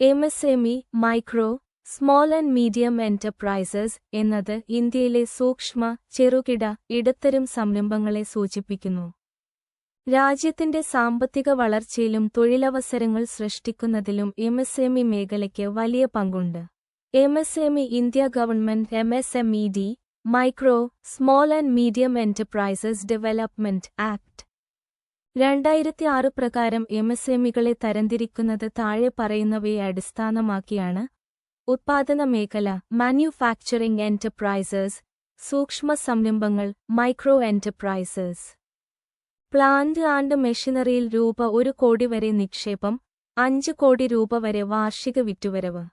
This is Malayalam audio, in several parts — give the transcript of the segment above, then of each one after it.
M S M E micro small and medium enterprises എന്നത് ഇന്ത്യയിലെ സൂക്ഷ്മ ചെറുകിട ഇടത്തരം സംരംഭങ്ങളെ സൂചിപ്പിക്കുന്നു. രാജ്യത്തിന്റെ സാമ്പത്തിക വളർച്ചയിലും തൊഴിലവസരങ്ങൾ സൃഷ്ടിക്കുന്നതിലും എം എസ് എം ഇ മേഖലയ്ക്ക് വലിയ പങ്കുണ്ട്. M S M E India government M S M E D micro small and medium enterprises development act രണ്ടായിരത്തി ആറ് പ്രകാരം എം എസ് എമ്മികളെ തരംതിരിക്കുന്നത് താഴെ പറയുന്നവയെ അടിസ്ഥാനമാക്കിയാണ് ഉത്പാദന മേഖല മാനുഫാക്ചറിംഗ് എന്റർപ്രൈസസ് സൂക്ഷ്മ സംരംഭങ്ങൾ മൈക്രോ എന്റർപ്രൈസസ് പ്ലാന്റ് ആൻഡ് മെഷീനറിയിൽ രൂപ ഒരു കോടി വരെ നിക്ഷേപം അഞ്ച് കോടി രൂപ വരെ വാർഷിക വിറ്റുവരവ്.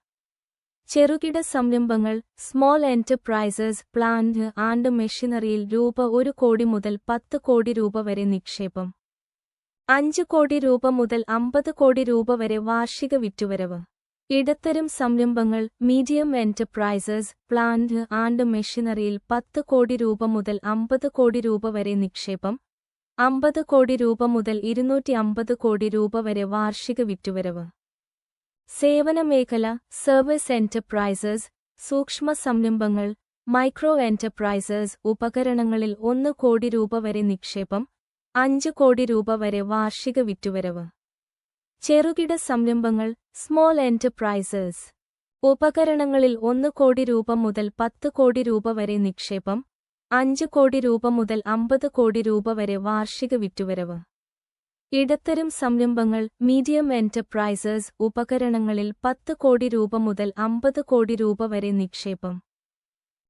ചെറുകിട സംരംഭങ്ങൾ സ്മോൾ എന്റർപ്രൈസസ് പ്ലാന്റ് ആൻഡ് മെഷീനറിയിൽ രൂപ ഒരു കോടി മുതൽ പത്ത് കോടി രൂപ വരെ നിക്ഷേപം. അഞ്ച് കോടി രൂപ മുതൽ അമ്പത് കോടി രൂപ വരെ വാർഷിക വിറ്റുവരവ്. ഇടത്തരം സംരംഭങ്ങൾ മീഡിയം എന്റർപ്രൈസസ് പ്ലാന്റ് ആൻഡ് മെഷീനറിയിൽ പത്ത് കോടി രൂപ മുതൽ അമ്പത് കോടി രൂപ വരെ നിക്ഷേപം അമ്പത് കോടി രൂപ മുതൽ ഇരുന്നൂറ്റി അമ്പത് കോടി രൂപ വരെ വാർഷിക വിറ്റുവരവ്. സേവന മേഖല സർവീസ് എന്റർപ്രൈസസ് സൂക്ഷ്മ സംരംഭങ്ങൾ മൈക്രോ എന്റർപ്രൈസസ് ഉപകരണങ്ങളിൽ ഒന്ന് കോടി രൂപ വരെ നിക്ഷേപം അഞ്ച് കോടി രൂപ വരെ വാർഷിക വിറ്റുവരവ്. ചെറുകിട സംരംഭങ്ങൾ സ്മോൾ എന്റർപ്രൈസസ് ഉപകരണങ്ങളിൽ ഒന്ന് കോടി രൂപ മുതൽ പത്ത് കോടി രൂപ വരെ നിക്ഷേപം അഞ്ച് കോടി രൂപ മുതൽ അമ്പത് കോടി രൂപ വരെ വാർഷിക വിറ്റുവരവ്. ഇടത്തരം സംരംഭങ്ങൾ മീഡിയം എന്റർപ്രൈസസ് ഉപകരണങ്ങളിൽ പത്ത് കോടി രൂപ മുതൽ അമ്പത് കോടി രൂപ വരെ നിക്ഷേപം.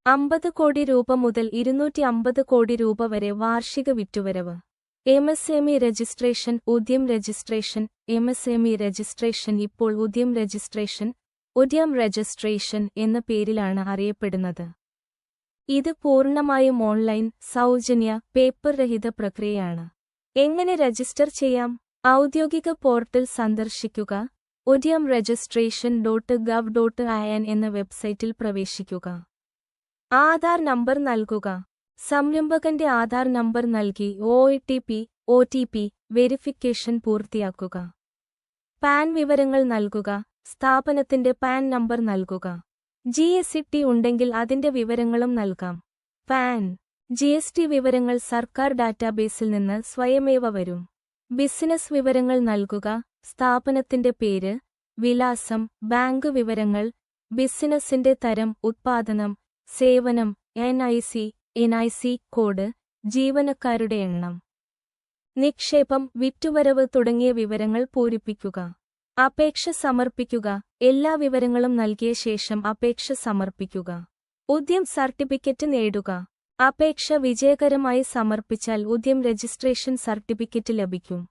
അമ്പത് കോടി രൂപ മുതൽ ഇരുന്നൂറ്റി അമ്പത് കോടി രൂപ വരെ വാർഷിക വിറ്റുവരവ്. M S M E registration Udyam registration M S M E registration ഇപ്പോൾ ഉദ്യം രജിസ്ട്രേഷൻ ഉദ്യം രജിസ്ട്രേഷൻ എന്ന പേരിലാണ് അറിയപ്പെടുന്നത്. ഇത് പൂർണമായും ഓൺലൈൻ സൗജന്യ പേപ്പർ രഹിത പ്രക്രിയയാണ്. എങ്ങനെ രജിസ്റ്റർ ചെയ്യാം? ഔദ്യോഗിക പോർട്ടൽ സന്ദർശിക്കുക Udyam registration dot gov dot I എന്ന വെബ്സൈറ്റിൽ പ്രവേശിക്കുക. ആധാർ നമ്പർ നൽകുക സംരംഭകന്റെ ആധാർ നമ്പർ നൽകി O T P O T P verification പൂർത്തിയാക്കുക. പാൻ വിവരങ്ങൾ നൽകുക സ്ഥാപനത്തിന്റെ പാൻ നമ്പർ നൽകുക. ജി എസ് ടി ഉണ്ടെങ്കിൽ അതിന്റെ വിവരങ്ങളും നൽകാം. പാൻ ജി എസ് ടി വിവരങ്ങൾ സർക്കാർ ഡാറ്റാബേസിൽ നിന്ന് സ്വയമേവ വരും. ബിസിനസ് വിവരങ്ങൾ നൽകുക സ്ഥാപനത്തിന്റെ പേര് വിലാസം ബാങ്ക് വിവരങ്ങൾ ബിസിനസിന്റെ തരം ഉത്പാദനം സേവനം N I C N I C code ജീവനക്കാരുടെ എണ്ണം നിക്ഷേപം വിറ്റുവരവ് തുടങ്ങിയ വിവരങ്ങൾ പൂരിപ്പിക്കുക അപേക്ഷ സമർപ്പിക്കുക എല്ലാ വിവരങ്ങളും നൽകിയ ശേഷം അപേക്ഷ സമർപ്പിക്കുക ഉദ്യം സർട്ടിഫിക്കറ്റ് നേടുക അപേക്ഷ വിജയകരമായി സമർപ്പിച്ചാൽ ഉദ്യം രജിസ്ട്രേഷൻ സർട്ടിഫിക്കറ്റ് ലഭിക്കും.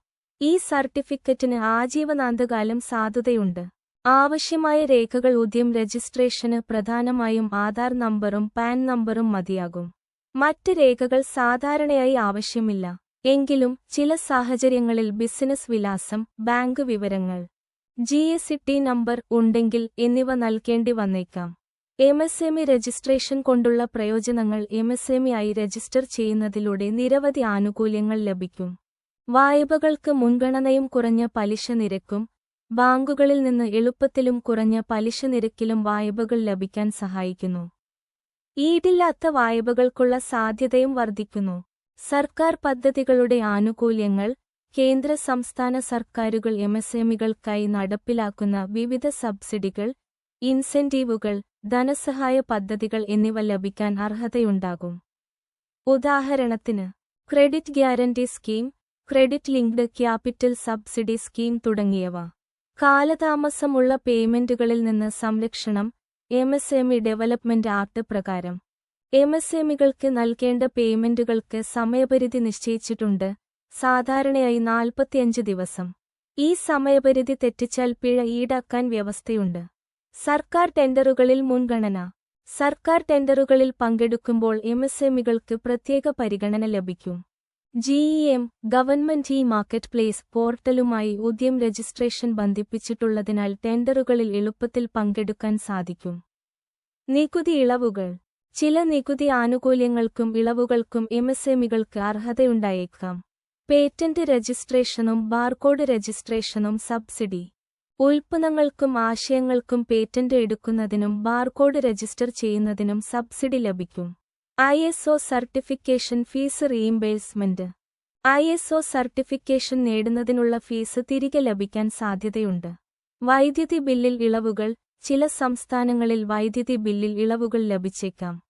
ഈ സർട്ടിഫിക്കറ്റിന് ആജീവനാന്തകാലം സാധുതയുണ്ട്. ആവശ്യമായ രേഖകൾ ഉദ്യം രജിസ്ട്രേഷന് പ്രധാനമായും ആധാർ നമ്പറും പാൻ നമ്പറും മതിയാകും. മറ്റ് രേഖകൾ സാധാരണയായി ആവശ്യമില്ല. എങ്കിലും ചില സാഹചര്യങ്ങളിൽ ബിസിനസ് വിലാസം ബാങ്ക് വിവരങ്ങൾ ജി എസ് ടി നമ്പർ ഉണ്ടെങ്കിൽ എന്നിവ നൽകേണ്ടി വന്നേക്കാം. M S M E registration കൊണ്ടുള്ള പ്രയോജനങ്ങൾ എം എസ് എം ഇ ആയി രജിസ്റ്റർ ചെയ്യുന്നതിലൂടെ നിരവധി ആനുകൂല്യങ്ങൾ ലഭിക്കും. വായ്പകൾക്ക് മുൻഗണനയും കുറഞ്ഞ പലിശ നിരക്കും ബാങ്കുകളിൽ നിന്ന് എളുപ്പത്തിലും കുറഞ്ഞ പലിശ നിരക്കിലും വായ്പകൾ ലഭിക്കാൻ സഹായിക്കുന്നു. ഈടില്ലാത്ത വായ്പകൾക്കുള്ള സാധ്യതയും വർദ്ധിക്കുന്നു. സർക്കാർ പദ്ധതികളുടെ ആനുകൂല്യങ്ങൾ കേന്ദ്ര സംസ്ഥാന സർക്കാരുകൾ എംഎസ്എംഇകൾക്കായി നടപ്പിലാക്കുന്ന വിവിധ സബ്സിഡികൾ ഇൻസെന്റീവുകൾ ധനസഹായ പദ്ധതികൾ എന്നിവ ലഭിക്കാൻ അർഹതയുണ്ടാകും. ഉദാഹരണത്തിന് credit guarantee scheme credit linked capital subsidy scheme തുടങ്ങിയവ. കാലതാമസമുള്ള പേയ്മെന്റുകളിൽ നിന്ന് സംരക്ഷണം എംഎസ്എംഇ ഡെവലപ്മെന്റ് ആക്ട് പ്രകാരം എം എസ് എമ്മികൾക്ക് നൽകേണ്ട പേയ്മെന്റുകൾക്ക് സമയപരിധി നിശ്ചയിച്ചിട്ടുണ്ട്. സാധാരണയായി നാൽപ്പത്തിയഞ്ച് ദിവസം. ഈ സമയപരിധി തെറ്റിച്ചാൽ പിഴ ഈടാക്കാൻ വ്യവസ്ഥയുണ്ട്. സർക്കാർ ടെൻഡറുകളിൽ മുൻഗണന. സർക്കാർ ടെൻഡറുകളിൽ പങ്കെടുക്കുമ്പോൾ എം എസ് എമ്മികൾക്ക് പ്രത്യേക പരിഗണന ലഭിക്കും. GEM government e market place പോർട്ടലുമായി Udyam registration ബന്ധിപ്പിച്ചിട്ടുള്ളതിനാൽ ടെൻഡറുകളിൽ എളുപ്പത്തിൽ പങ്കെടുക്കാൻ സാധിക്കും. നികുതി ഇളവുകൾ. ചില നികുതി ആനുകൂല്യങ്ങൾക്കും ഇളവുകൾക്കും എംഎസ്എംഇകൾക്ക് അർഹതയുണ്ടായേക്കാം. പേറ്റന്റ് രജിസ്ട്രേഷനും ബാർകോഡ് രജിസ്ട്രേഷനും സബ്സിഡി. ഉൽപ്പന്നങ്ങൾക്കും ആശയങ്ങൾക്കും പേറ്റന്റ് എടുക്കുന്നതിനും ബാർകോഡ് രജിസ്റ്റർ ചെയ്യുന്നതിനും സബ്സിഡി ലഭിക്കും. I S O certification fees reimbursement. I S O certification നേടുന്നതിനുള്ള ഫീസ് തിരികെ ലഭിക്കാൻ സാധ്യതയുണ്ട്. വൈദ്യുതി ബില്ലിൽ ഇളവുകൾ ചില സംസ്ഥാനങ്ങളിൽ വൈദ്യുതി ബില്ലിൽ ഇളവുകൾ ലഭിച്ചേക്കാം.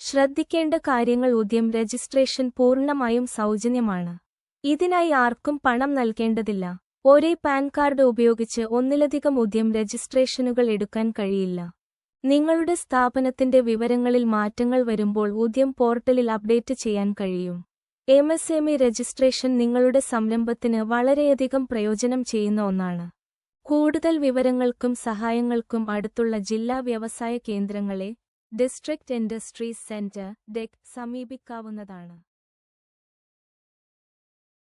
ശ്രദ്ധിക്കേണ്ട കാര്യങ്ങൾ ഉദ്യം രജിസ്ട്രേഷൻ പൂർണമായും സൗജന്യമാണ്. ഇതിനായി ആർക്കും പണം നൽകേണ്ടതില്ല. ഒരേ പാൻ കാർഡ് ഉപയോഗിച്ച് ഒന്നിലധികം ഉദ്യം രജിസ്ട്രേഷനുകൾ എടുക്കാൻ കഴിയില്ല. നിങ്ങളുടെ സ്ഥാപനത്തിന്റെ വിവരങ്ങളിൽ മാറ്റങ്ങൾ വരുമ്പോൾ ഉദ്യം പോർട്ടലിൽ അപ്ഡേറ്റ് ചെയ്യാൻ കഴിയും. M S M E registration നിങ്ങളുടെ സംരംഭത്തിന് വളരെയധികം പ്രയോജനം ചെയ്യുന്ന ഒന്നാണ്. കൂടുതൽ വിവരങ്ങൾക്കും സഹായങ്ങൾക്കും അടുത്തുള്ള ജില്ലാ വ്യവസായ കേന്ദ്രങ്ങളെ ഡിസ്ട്രിക്ട് ഇൻഡസ്ട്രീസ് സെന്റർ ഡെക് സമീപിക്കാവുന്നതാണ്.